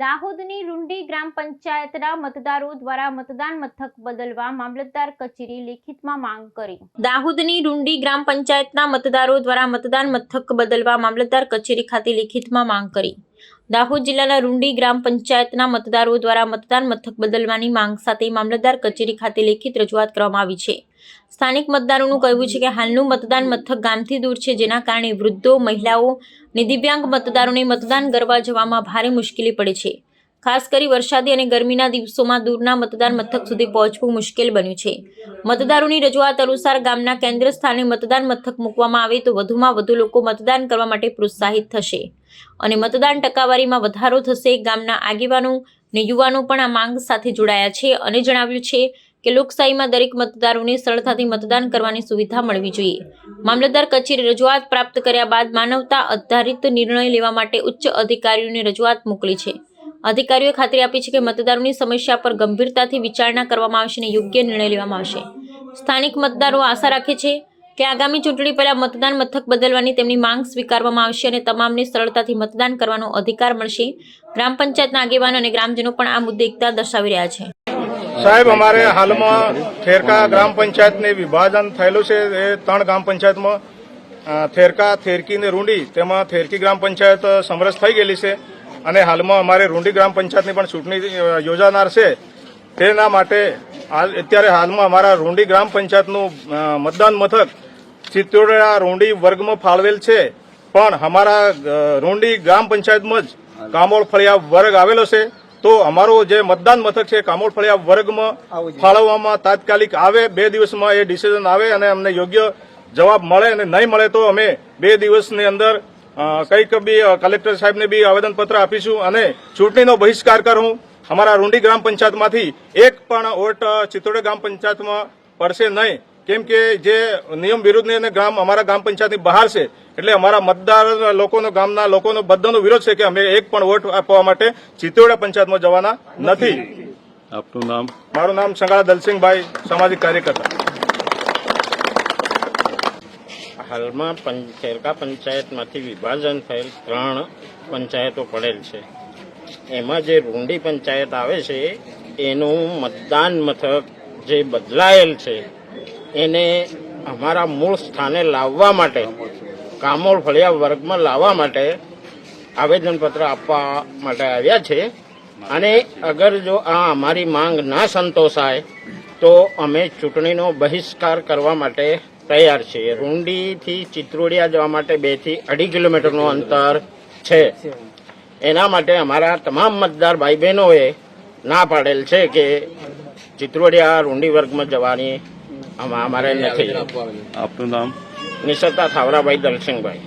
દાહોદની રૂંડી ગ્રામ પંચાયતના મતદારો દ્વારા મતદાન મથક બદલવા મામલતદાર કચેરી લેખિતમાં માંગ કરી. દાહોદની રૂંડી ગ્રામ પંચાયતના મતદારો દ્વારા મતદાન મથક બદલવા મામલતદાર કચેરી ખાતે લેખિતમાં માંગ કરી. દાહોદ જિલ્લાના રૂંડી ગ્રામ પંચાયતના મતદારો દ્વારા મતદાન મથક બદલવાની માંગ સાથે મામલતદાર કચેરી ખાતે લેખિત રજૂઆત કરવામાં આવી છે. સ્થાનિક મતદારોનું કહેવું છે કે હાલનું મતદાન મથક ગામથી દૂર છે, જેના કારણે વૃદ્ધો, મહિલાઓ અને દિવ્યાંગ મતદારોને મતદાન કરવા જવામાં ભારે મુશ્કેલી પડે છે. ખાસ કરી વરસાદી અને ગરમીના દિવસોમાં દૂરના મતદાન મથક સુધી પહોંચવું મુશ્કેલ બન્યું છે. મતદારોની રજૂઆત અનુસાર ગામના કેન્દ્ર સ્થાને મતદાન મથક મૂકવામાં આવે તો વધુમાં વધુ લોકો મતદાન કરવા માટે પ્રોત્સાહિત થશે. અને મતદાન ટકાવારીમાં વધારો થશે ગામના આગેવાનો ને યુવાનો પણ આ માંગ સાથે જોડાયા છે અને જણાવ્યું છે કે લોકશાહીમાં દરેક મતદારોને સરળતાથી મતદાન કરવાની સુવિધા મળવી જોઈએ. મામલતદાર કચેરી રજૂઆત પ્રાપ્ત કર્યા બાદ માનવતા આધારિત નિર્ણય લેવા માટે ઉચ્ચ અધિકારીઓને રજૂઆત મોકલી છે. અધિકારીઓએ ખાતરી આપી છે કે મતદારોની સમસ્યા પર ગંભીરતાથી વિચારણા કરવામાં આવશે અને યોગ્ય નિર્ણય લેવામાં આવશે. સ્થાનિક મતદારો આશા રાખે છે કે આગામી ચૂંટણી પહેલા મતદાન મથક બદલવાની તેમની માંગ સ્વીકારવામાં આવશે અને તમામને સરળતાથી મતદાન કરવાનો અધિકાર મળશે. ગ્રામ પંચાયતના આગેવાનો અને ગ્રામજનો પણ આ મુદ્દે એકતા દર્શાવી રહ્યા છે. સાહેબ, અમારે હાલમાં થેરકા ગ્રામ પંચાયતને વિભાજન થયેલું છે. એ ત્રણ ગ્રામ પંચાયતમાં થેરકા થેરકી ને રૂંડી, તેમાં થેરકી ગ્રામ પંચાયત સમરસ થઈ ગયેલી છે. અને હાલમાં અમારે રૂંડી ગ્રામ પંચાયતની પણ ચૂંટણી યોજાનાર છે. તેના માટે અત્યારે હાલમાં અમારા રૂંડી ગ્રામ પંચાયતનું મતદાન મથક ચિત્તોડા રૂંડી વર્ગમાં ફાળવેલ છે. પણ અમારા રોંડી ગ્રામ પંચાયતમાં જ કામોળ ફળિયા વર્ગ આવેલો છે. તો અમારો જે મતદાન મથક છે કામોળ ફળિયા વર્ગમાં ફાળવવામાં તાત્કાલિક આવે બે દિવસમાં એ ડિસિઝન આવે અને અમને યોગ્ય જવાબ મળે અને નહીં મળે તો અમે બે દિવસની અંદર કંઈક બી કલેક્ટર સાહેબને બી આવેદનપત્ર આપીશું અને ચૂંટણીનો બહિષ્કાર કરું. અમારા રૂંડી ગ્રામ પંચાયતમાંથી એક પણ વોટ અ, ચિત્તોડ ગ્રામ પંચાયતમાં પડશે નહીં. કેમ કે જે નિયમ વિરુદ્ધની અને ગ્રામ અમારા ગ્રામ પંચાયતની બહાર છે એટલે અમારા મતદાર લોકોનો ગામના લોકોનો બધાનો વિરોધ છે કે અમે એક પણ વોટ આપવા માટે ચિત્તોડા પંચાયતમાં જવાના નથી. આપનું નામ? મારું નામ સંગાળા દલસિંહભાઈ સામાજિક કાર્યકર્તા. હાલમાં ખેરકા પંચાયતમાંથી વિભાજન થયેલ ત્રણ પંચાયતો પડેલ છે. એમાં જે રૂંડી પંચાયત આવે છે એનું મતદાન મથક જે બદલાયેલ છે એને અમારા મૂળ સ્થાને લાવવા માટે, કામોળ ફળિયા વર્ગમાં લાવવા માટે આવેદનપત્ર આપવા માટે આવ્યા છે. અને અગર જો આ અમારી માંગ ના સંતોષાય, તો અમે ચૂંટણીનો બહિષ્કાર કરવા માટે તૈયાર છીએ. રૂંડીથી ચિત્રોડિયા જવા માટે બેથી અઢી કિલોમીટરનું અંતર છે. એના માટે અમારા તમામ મતદાર ભાઈ બહેનોએ ના પાડેલ છે કે ચિત્રોડિયા રૂંડી વર્ગમાં જવાની અમારે નથી. આપનું નામ? નિશતા થાવરાભાઈ દલસિંહભાઈ.